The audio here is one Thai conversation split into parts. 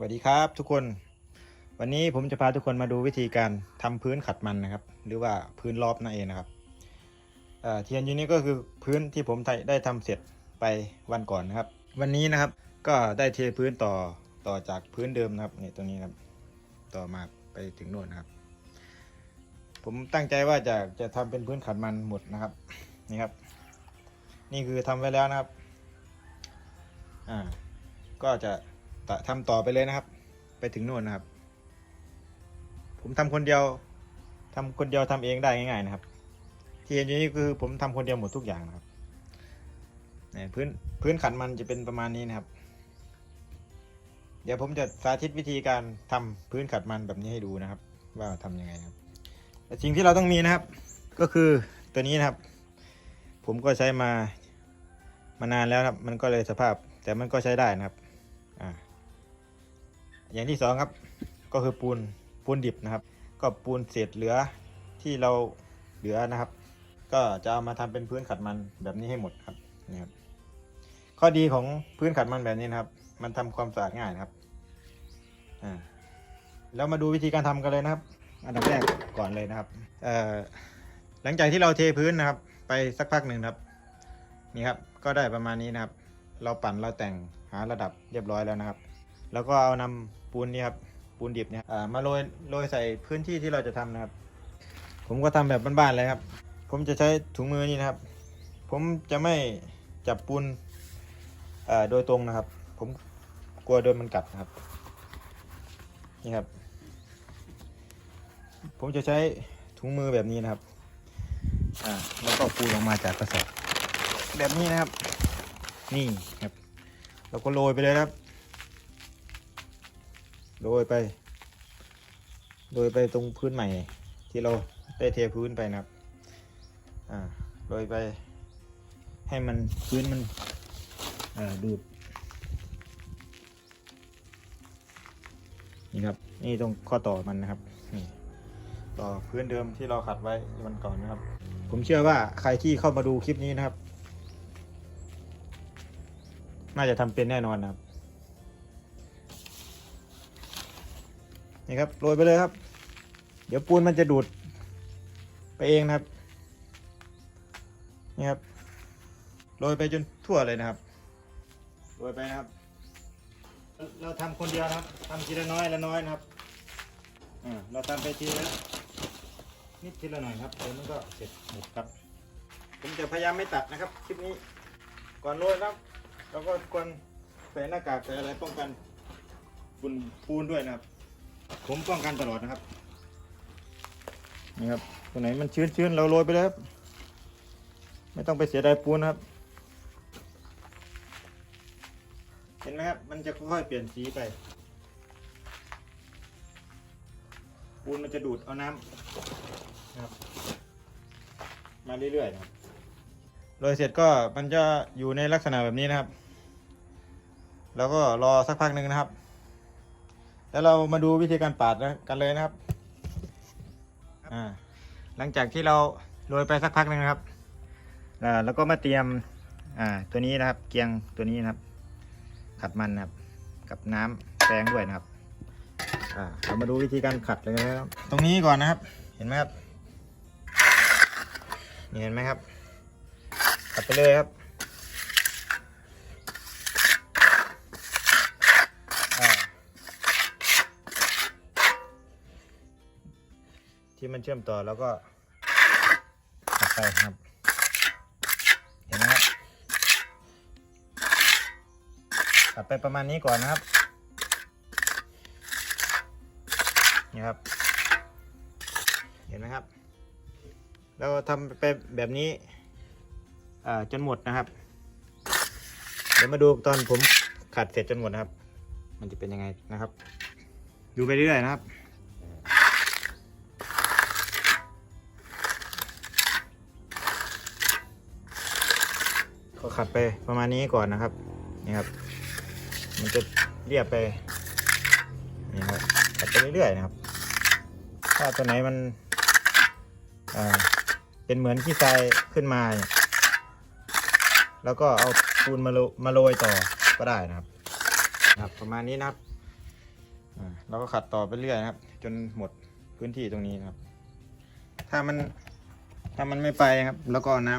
สวัสดีครับทุกคนวันนี้ผมจะพาทุกคนมาดูวิธีการทำพื้นขัดมันนะครับ หรือว่าพื้นรอบนั่นเองนะครับเที่เห็นอยู่นี้ก็คือพื้นที่ผมได้ทำเสร็จไปวันก่อนนะครับ วันนี้นะครับก็ได้เทพื้นต่อต่อจากพื้นเดิมนะครับนี่ตรงนี้ครับต่อมาไปถึงโน่นนะครับ ผมตั้งใจว่าจะจะทำเป็นพื้นขัดมันหมดนะครับนี่ครับ นี่คือทำไว้แล้วนะครับอ่าก็จะ ทำต่อไปเลยนะครับ ไปถึงโน่นนะครับ ผมทำคนเดียวทำคนเดียวทำเองได้ง่ายๆนะครับ ที่เห็นอยู่นี่คือผมทำคนเดียวหมดทุกอย่างนะครับเนี่ยพื้นพื้นขันมันจะเป็นประมาณนี้นะครับ เดี๋ยวผมจะสาธิตวิธีการทำพื้นขัดมันแบบนี้ให้ดูนะครับ ว่าทำยังไงครับแต่สิ่งที่เราต้องมีนะครับ ก็คือตัวนี้นะครับ ผมก็ใช้มามานานแล้วครับ มันก็เลยสภาพแต่มันก็ใช้ได้นะครับ อย่างที่สองครับก็คือปูนปูนดิบนะครับ ก็ปูนเศษเหลือที่เราเหลือนะครับ ก็จะเอามาทำเป็นพื้นขัดมันแบบนี้ให้หมดครับนี่ครับข้อดีของพื้นขัดมันแบบนี้นะครับ มันทำความสะอาดง่ายนะครับอ่าแล้วมาดูวิธีการทำกันเลยนะครับ อันดับแรกก่อนเลยนะครับเอ่อหลังจากที่เราเทพื้นนะครับ ไปสักพักหนึ่งครับ นี่ครับก็ได้ประมาณนี้นะครับ เราปั่นเราแต่งหาระดับเรียบร้อยแล้วนะครับ แล้วก็เอานำ ปูนนี่ครับปูนดิบเนี่ยอ่ามาโรยโรยใส่พื้นที่ที่เราจะทำนะครับ ผมก็ทำแบบบ้านๆเลยครับ ผมจะใช้ถุงมือนี่นะครับ ผมจะไม่จับปูนอ่อโดยตรงนะครับ ผมกลัวโดนมันกัดนะครับนี่ครับ ผมจะใช้ถุงมือแบบนี้นะครับอ่าแล้วก็ปูนออกมาจากกระสอบแบบนี้นะครับ นี่ครับเราก็โรยไปเลยครับ โรยไป โรยไปตรงพื้นใหม่ ที่เราได้เทพื้นไปนะครับ อ่า โรยไป ให้มันพื้นมันอ่อดูด นี่ครับ นี่ตรงข้อต่อมันนะครับ นี่ ต่อพื้นเดิมที่เราขัดไว้วันก่อนนะครับ ผมเชื่อว่าใครที่เข้ามาดูคลิปนี้นะครับ น่าจะทำเป็นแน่นอนนะครับ นี่ครับโรยไปเลยครับ เดี๋ยวปูนมันจะดูดไปเองนะครับ นี่ครับโรยไปจนทั่วเลยนะครับโรยไปนะครับ เราทำคนเดียวนะครับทำทีละน้อยละน้อยนะครับอ่าเราทำไปทีละนิดทีละหน่อยครับเดี๋ยวมันก็เสร็จหมดครับ ผมจะพยายามไม่ตัดนะครับคลิปนี้ ก่อนโรยครับเราก็ควรใส่หน้ากากใส่อะไรป้องกันฝุ่นปูนด้วยนะครับ ผมป้องกันตลอดนะครับ นี่ครับตรงไหนมันชื้นๆเราโรยไปเลยครับ ไม่ต้องไปเสียดายปูนนะครับ เห็นไหมครับ มันจะค่อยๆเปลี่ยนสีไป ปูนมันจะดูดเอาน้ำนะครับ มาเรื่อยๆนะครับโรยเสร็จก็มันจะอยู่ในลักษณะแบบนี้นะครับ แล้วก็รอสักพักหนึ่งนะครับ แล้วเรามาดูวิธีการปาดกันเลยนะครับอ่าหลังจากที่เราโรยไปสักพักหนึ่งนะครับอ่าแล้วก็มาเตรียมอ่าตัวนี้นะครับ เกียงตัวนี้นะครับ ขัดมันนะครับ กับน้ำแป้งด้วยนะครับอ่าเรามาดูวิธีการขัดเลยนะครับ ตรงนี้ก่อนนะครับ เห็นไหมครับนี่เห็นไหมครับขัดไปเลยครับอ่า ที่มันเชื่อมต่อแล้วก็ขัดไปครับ เห็นไหมครับขัดไปประมาณนี้ก่อนนะครับ นี่ครับ เห็นไหมครับ เราทำไปแบบนี้อ่าจนหมดนะครับ เดี๋ยวมาดูตอนผมขัดเสร็จจนหมดนะครับ มันจะเป็นยังไงนะครับ ดูไปเรื่อยๆนะครับ ขัดไปประมาณนี้ก่อนนะครับ นี่ครับ มันจะเรียบไป นี่ครับขัดไปเรื่อยๆนะครับ ถ้าตัวไหนมันเป็นเหมือนขี้ทรายขึ้นมาเนี่ยแล้วก็เอาปูนมาโรมาโรยต่อก็ได้นะครับนะครับ ประมาณนี้นะครับอ่าเราก็ขัดต่อไปเรื่อยนะครับ จนหมดพื้นที่ตรงนี้นะครับ ถ้ามันถ้ามันไม่ไปครับ แล้วก็น้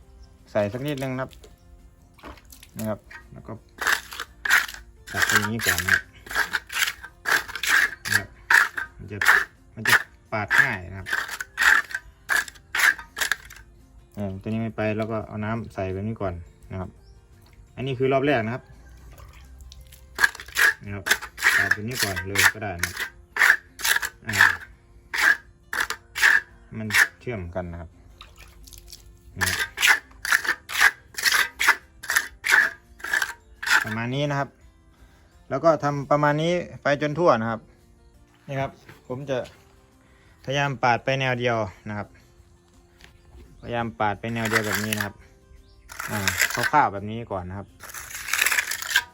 ำใส่สักนิดนึงนะครับ นะครับ แล้วก็ตัดไปอย่างนี้ก่อนนะครับ มันจะมันจะปาดง่ายนะครับออตัวนี้ไม่ไปแล้วก็เอาน้ำใส่แบบนี้ก่อนนะครับ อันนี้คือรอบแรกนะครับนะครับปาดแบบนี้ก่อนเลยก็ได้นะครับอ่ามันเชื่อมกันนะครับ ประมาณนี้นะครับ แล้วก็ทำประมาณนี้ไปจนทั่วนะครับ นี่ครับ ผมจะพยายามปาดไปแนวเดียวนะครับ พยายามปาดไปแนวเดียวแบบนี้นะครับ อ่าคร่าวๆแบบนี้ก่อนนะครับ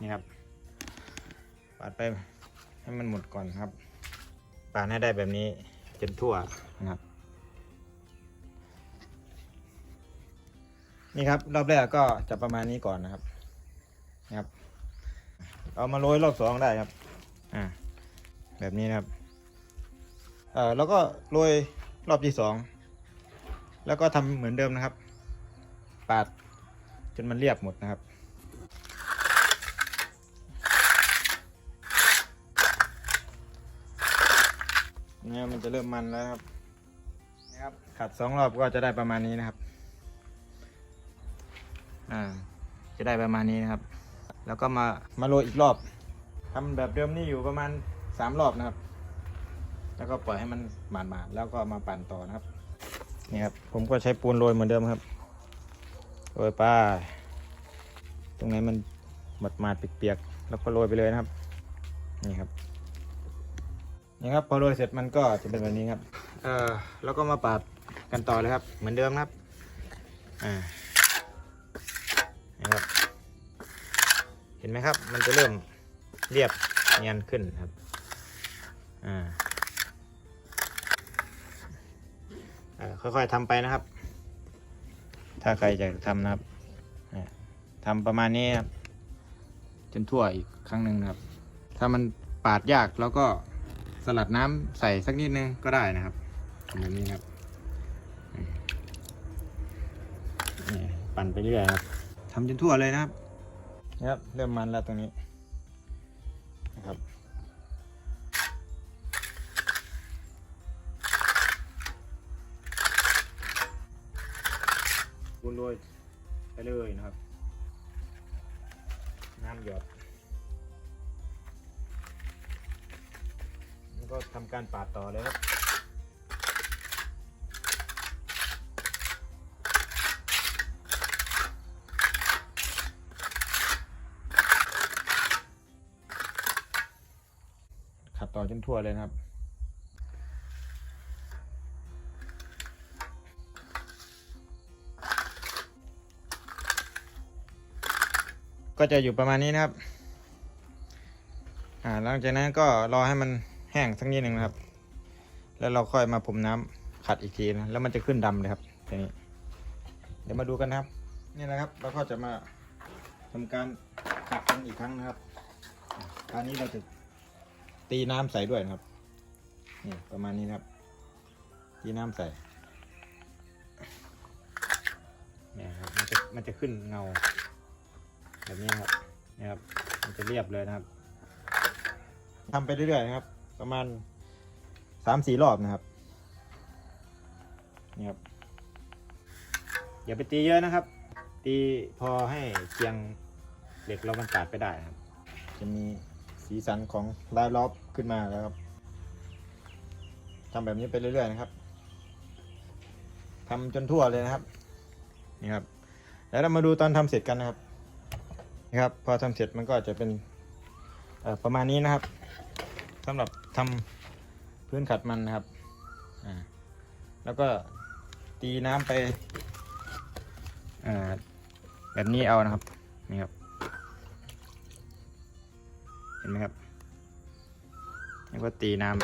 นี่ครับ ปาดไปให้มันหมดก่อนครับ ปาดให้ได้แบบนี้จนทั่วนะครับ นี่ครับรอบแรกก็จะประมาณนี้ก่อนนะครับนะครับ เอามาโรยรอบสองได้ครับอ่าแบบนี้นะครับเอ่อแล้วก็โรยรอบที่สองแล้วก็ทำเหมือนเดิมนะครับ ปาดจนมันเรียบหมดนะครับเนี่ยมันจะเริ่มมันแล้วครับนะครับขัดสองรอบก็จะได้ประมาณนี้นะครับ อ่า จะได้ประมาณนี้นะครับ แล้วก็มามาโรยอีกรอบทำแบบเดิมนี่อยู่ประมาณสามรอบนะครับ แล้วก็ปล่อยให้มันหมาดๆแล้วก็มาปั่นต่อนะครับนี่ครับผมก็ใช้ปูนโรยเหมือนเดิมครับโรยไปตรงไหนมันหมาดมาดๆเปียกๆแล้วก็โรยไปเลยนะครับนี่ครับนี่ครับพอโรยเสร็จมันก็จะเป็นแบบนี้ครับเออแล้วก็มาปาดกันต่อเลยครับ เหมือนเดิมครับอ่า เห็นไหมครับ มันจะเริ่มเรียบเนียนขึ้นครับ อ่าค่อยๆทำไปนะครับ ถ้าใครจะทำนะครับทำประมาณนี้ครับ จนทั่วอีกครั้งหนึ่งครับ ถ้ามันปาดยากแล้วก็สลัดน้ำใส่สักนิดนึงก็ได้นะครับทำแบบนี้ครับนี่ปั่นไปเรื่อยครับทำจนทั่วเลยนะครับ นะครับเริ่มมันแล้วตรงนี้นะครับคูณโรยไปเลยนะครับ น้ำหยดแล้วก็ทำการปาดต่อเลยครับ ต่อจนทั่วเลยนะครับ ก็จะอยู่ประมาณนี้นะครับ อ่าหลังจากนั้นก็รอให้มันแห้งสักนิดหนึ่งนะครับ แล้วเราค่อยมาพรมน้ำขัดอีกทีนะ แล้วมันจะขึ้นดำเลยครับทีนี้ เดี๋ยวมาดูกันนะครับ นี่นะครับ เราก็จะมาทำการขัดกันอีกครั้งนะครับอ่าคราวนี้เราจะ ตีน้ำใส่ด้วยนะครับ นี่ประมาณนี้นะครับ ตีน้ำใส่เนี่ยครับมันจะมันจะขึ้นเงา แบบนี้ครับนี่ครับ มันจะเรียบเลยนะครับทำไปเรื่อยๆนะครับ ประมาณสามสี่รอบนะครับนี่ครับอย่าไปตีเยอะนะครับ ตีพอให้เคียงเหล็กเรามันตัดไปได้นะครับ จะมี สีสันของลายล้อมขึ้นมาแล้วครับทำแบบนี้ไปเรื่อยๆนะครับทำจนทั่วเลยนะครับ นี่ครับ แล้วเรามาดูตอนทำเสร็จกันนะครับนี่ครับ พอทำเสร็จมันก็จะเป็นประมาณนี้นะครับสำหรับทำพื้นขัดมันนะครับแล้วก็ตีน้ำไปแบบนี้เอานะครับนี่ครับ นไหมครับนี่ก็ตีน้ำ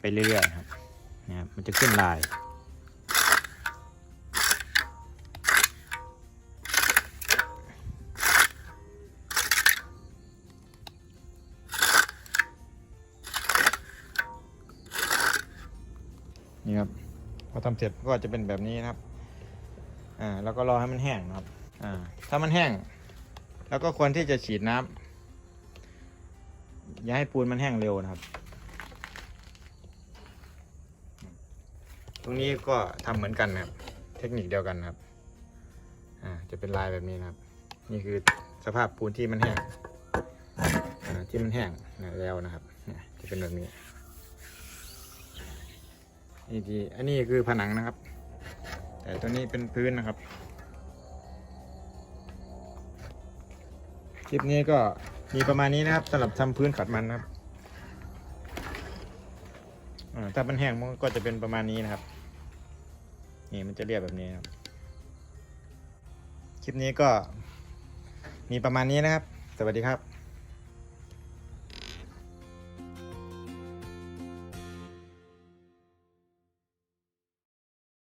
ไปเรื่อยๆครับนะครับมันจะขึ้นลายนี่ครับพอทำเสร็จก็จะเป็นแบบนี้นะครับ อ่า แล้วก็รอให้มันแห้งนะครับ อ่า ถ้ามันแห้ง แล้วก็ควรที่จะฉีดน้ำอย่าให้ปูนมันแห้งเร็วนะครับ ตรงนี้ก็ทำเหมือนกันนะครับ เทคนิคเดียวกันนะครับ อ่า จะเป็นลายแบบนี้นะครับ นี่คือสภาพปูนที่มันแห้งที่มันแห้งแล้วนะครับจะเป็นแบบนี้นี่ที่อันนี้คือผนังนะครับ แต่ตัวนี้เป็นพื้นนะครับ คลิปนี้ก็มีประมาณนี้นะครับสำหรับทำพื้นขัดมันนะครับถ้ามันแห้งมันก็จะเป็นประมาณนี้นะครับ นี่มันจะเรียบแบบนี้ครับ คลิปนี้ก็มีประมาณนี้นะครับ สวัสดีครับ